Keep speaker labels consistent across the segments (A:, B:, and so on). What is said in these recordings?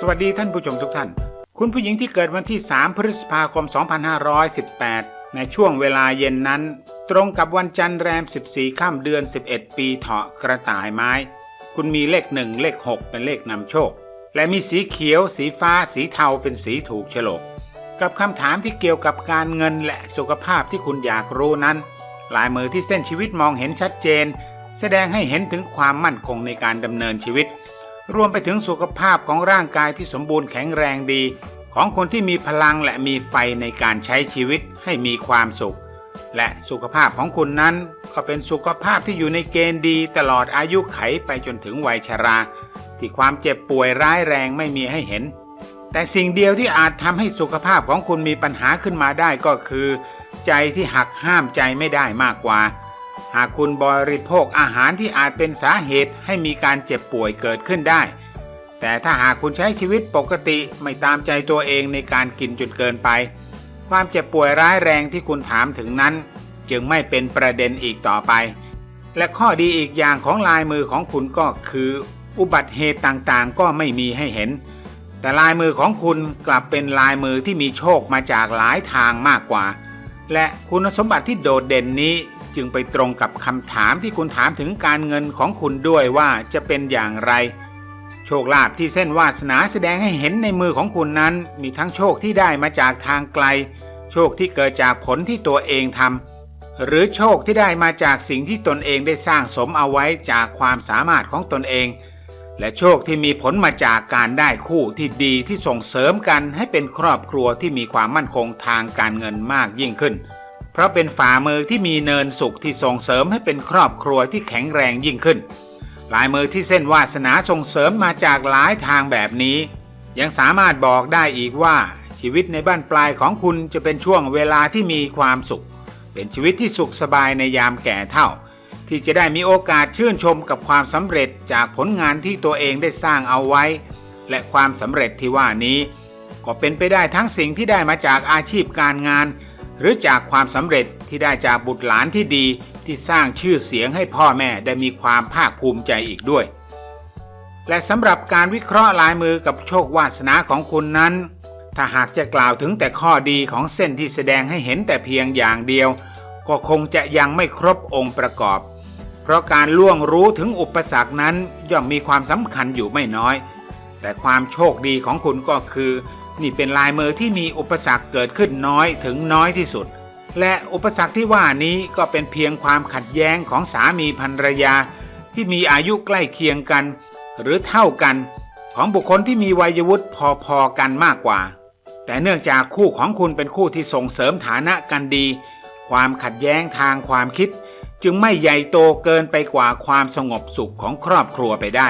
A: สวัสดีท่านผู้ชมทุกท่าน คุณผู้หญิงที่เกิดวันที่ 3 พฤษภาคม 2518 ในช่วงเวลาเย็นนั้น ตรงกับวันจันทร์แรม 14ค่ำเดือน 11 ปีเถาะกระต่ายไม้ คุณมีเลขหนึ่งเลข 6 เป็นเลขนำโชค และมีสีเขียว สีฟ้า สีเทาเป็นสีถูกโฉลก กับคำถามที่เกี่ยวกับการเงินและสุขภาพที่คุณอยากรู้นั้น ลายมือที่เส้นชีวิตมองเห็นชัดเจน แสดงให้เห็นถึงความมั่นคงในการดำเนินชีวิต รวมไปถึงสุขภาพของร่างกายที่สมบูรณ์แข็งแรงดี ของคนที่มีพลังและมีไฟในการใช้ชีวิตให้มีความสุข และสุขภาพของคุณนั้น ก็เป็นสุขภาพที่อยู่ในเกณฑ์ดีตลอดอายุไขไปจนถึงวัยชรา ที่ความเจ็บป่วยร้ายแรงไม่มีให้เห็น แต่สิ่งเดียวที่อาจทำให้สุขภาพของคุณมีปัญหาขึ้นมาได้ก็คือ ใจที่หักห้ามใจไม่ได้มากกว่า หากคุณบริโภคอาหารที่อาจเป็นสาเหตุให้มีการเจ็บป่วยเกิดขึ้นได้ แต่ถ้าหากคุณใช้ชีวิตปกติไม่ตามใจตัวเองในการกินจนเกินไป ความเจ็บป่วยร้ายแรงที่คุณถามถึงนั้น จึงไม่เป็นประเด็นอีกต่อไป และข้อดีอีกอย่างของลายมือของคุณก็คือ อุบัติเหตุต่างๆ ก็ไม่มีให้เห็น แต่ลายมือของคุณกลับเป็นลายมือที่มีโชคมาจากหลายทางมากกว่า และคุณสมบัติที่โดดเด่นนี้ จึงไปตรงกับคำถามที่คุณถามถึงการเงินของคุณด้วยว่าจะเป็นอย่างไร โชคลาภที่เส้นวาสนาแสดงให้เห็นในมือของคุณนั้น มีทั้งโชคที่ได้มาจากทางไกล โชคที่เกิดจากผลที่ตัวเองทำหรือโชคที่ได้มาจากสิ่งที่ตนเองได้สร้างสมเอาไว้จากความสามารถของตนเอง และโชคที่มีผลมาจากการได้คู่ที่ดีที่ส่งเสริมกันให้เป็นครอบครัวที่มีความมั่นคงทางการเงินมากยิ่งขึ้น เพราะเป็นฝ่ามือที่มีเนินสุขที่ส่งเสริมให้เป็นครอบครัวที่แข็งแรงยิ่งขึ้น ลายมือที่เส้นวาสนาส่งเสริมมาจากหลายทางแบบนี้ ยังสามารถบอกได้อีกว่า ชีวิตในบ้านปลายของคุณจะเป็นช่วงเวลาที่มีความสุข เป็นชีวิตที่สุขสบายในยามแก่เฒ่า ที่จะได้มีโอกาสชื่นชมกับความสำเร็จจากผลงานที่ตัวเองได้สร้างเอาไว้ และความสำเร็จที่ว่านี้ ก็เป็นไปได้ทั้งสิ่งที่ได้มาจากอาชีพการงาน หรือจากความสำเร็จที่ได้จากบุตรหลานที่ดีที่สร้างชื่อเสียงให้พ่อแม่ได้มีความภาคภูมิใจอีกด้วย และสำหรับการวิเคราะห์ลายมือกับโชควาสนาของคุณนั้น ถ้าหากจะกล่าวถึงแต่ข้อดีของเส้นที่แสดงให้เห็นแต่เพียงอย่างเดียว ก็คงจะยังไม่ครบองค์ประกอบ เพราะการล่วงรู้ถึงอุปสรรคนั้นย่อมมีความสำคัญอยู่ไม่น้อย แต่ความโชคดีของคุณก็คือ นี่เป็นลายมือที่มีอุปสรรคเกิดขึ้นน้อยถึงน้อยที่สุด และอุปสรรคที่ว่านี้ก็เป็นเพียงความขัดแย้งของสามีภรรยา ที่มีอายุใกล้เคียงกัน หรือเท่ากันของบุคคลที่มีวัยวุฒิพอๆกันมากกว่า แต่เนื่องจากคู่ของคุณเป็นคู่ที่ส่งเสริมฐานะกันดี ความขัดแย้งทางความคิด จึงไม่ใหญ่โตเกินไปกว่าความสงบสุขของครอบครัวไปได้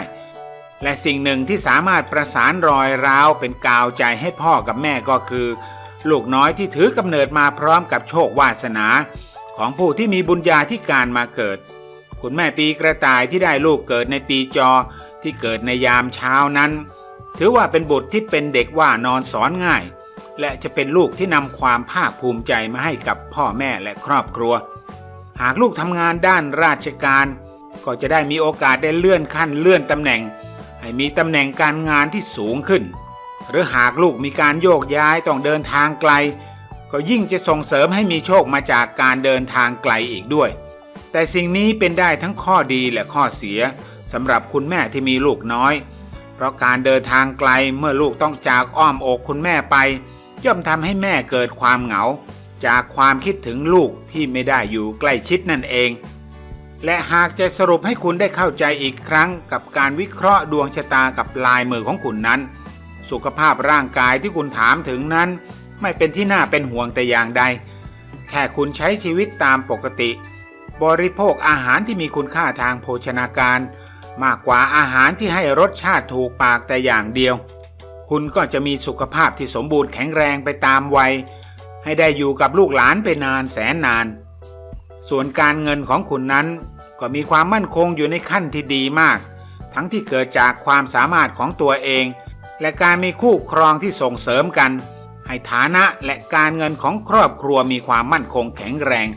A: และสิ่งหนึ่งที่สามารถประสานรอยร้าวเป็นกาวใจให้พ่อกับแม่ก็คือ ลูกน้อยที่ถือกำเนิดมาพร้อมกับโชควาสนา ของผู้ที่มีบุญญาธิการมาเกิด คุณแม่ปีกระต่ายที่ได้ลูกเกิดในปีจอที่เกิดในยามเช้านั้น ถือว่าเป็นบุตรที่เป็นเด็กว่านอนสอนง่าย และจะเป็นลูกที่นำความภาคภูมิใจมาให้กับพ่อแม่และครอบครัว หากลูกทำงานด้านราชการ ก็จะได้มีโอกาสได้เลื่อนขั้นเลื่อนตำแหน่ง ให้มีตำแหน่งการงานที่สูงขึ้น หรือหากลูกมีการโยกย้ายต้องเดินทางไกล ก็ยิ่งจะส่งเสริมให้มีโชคมาจากการเดินทางไกลอีกด้วย แต่สิ่งนี้เป็นได้ทั้งข้อดีและข้อเสียสำหรับคุณแม่ที่มีลูกน้อย เพราะการเดินทางไกลเมื่อลูกต้องจากอ้อมอกคุณแม่ไป ย่อมทำให้แม่เกิดความเหงา จากความคิดถึงลูกที่ไม่ได้อยู่ใกล้ชิดนั่นเอง และหากจะสรุปให้คุณได้เข้าใจอีกครั้งกับการวิเคราะห์ดวงชะตากับลายมือของคุณนั้น สุขภาพร่างกายที่คุณถามถึงนั้น ไม่เป็นที่น่าเป็นห่วงแต่อย่างใด แค่คุณใช้ชีวิตตามปกติ บริโภคอาหารที่มีคุณค่าทางโภชนาการ มากกว่าอาหารที่ให้รสชาติถูกปากแต่อย่างเดียว คุณก็จะมีสุขภาพที่สมบูรณ์แข็งแรงไปตามวัย ให้ได้อยู่กับลูกหลานไปนานแสนนาน ส่วนการเงินของคุณนั้น ก็มีความมั่นคงอยู่ในขั้นที่ดีมาก ทั้งที่เกิดจากความสามารถของตัวเอง และการมีคู่ครองที่ส่งเสริมกัน ให้ฐานะและการเงินของครอบครัวมีความมั่นคงแข็งแรง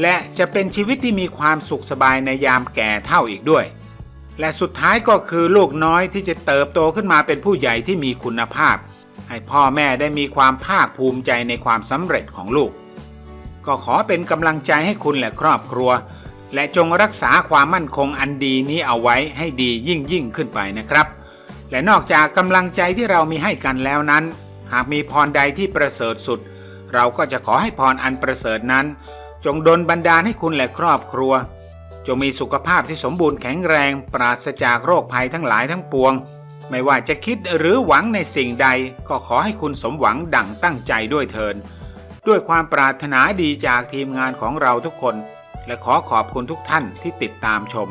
A: และจะเป็นชีวิตที่มีความสุขสบายในยามแก่เท่าอีกด้วย และสุดท้ายก็คือลูกน้อยที่จะเติบโตขึ้นมาเป็นผู้ใหญ่ที่มีคุณภาพ ให้พ่อแม่ได้มีความภาคภูมิใจในความสำเร็จของลูก ก็ขอเป็นกำลังใจให้คุณและครอบครัว และจงรักษาความมั่นคงอันดีนี้เอาไว้ให้ดียิ่งยิ่งขึ้นไปนะครับ และนอกจากกำลังใจที่เรามีให้กันแล้วนั้น หากมีพรใดที่ประเสริฐสุด เราก็จะขอให้พรอันประเสริฐนั้น จงดลบันดาลให้คุณและครอบครัว จงมีสุขภาพที่สมบูรณ์แข็งแรง ปราศจากโรคภัยทั้งหลายทั้งปวง ไม่ว่าจะคิดหรือหวังในสิ่งใด ก็ขอให้คุณสมหวังดั่งตั้งใจด้วยเทินด้วยความปรารถนาดีจากทีมงานของเราทุกคน และขอขอบคุณทุกท่านที่ติดตามชม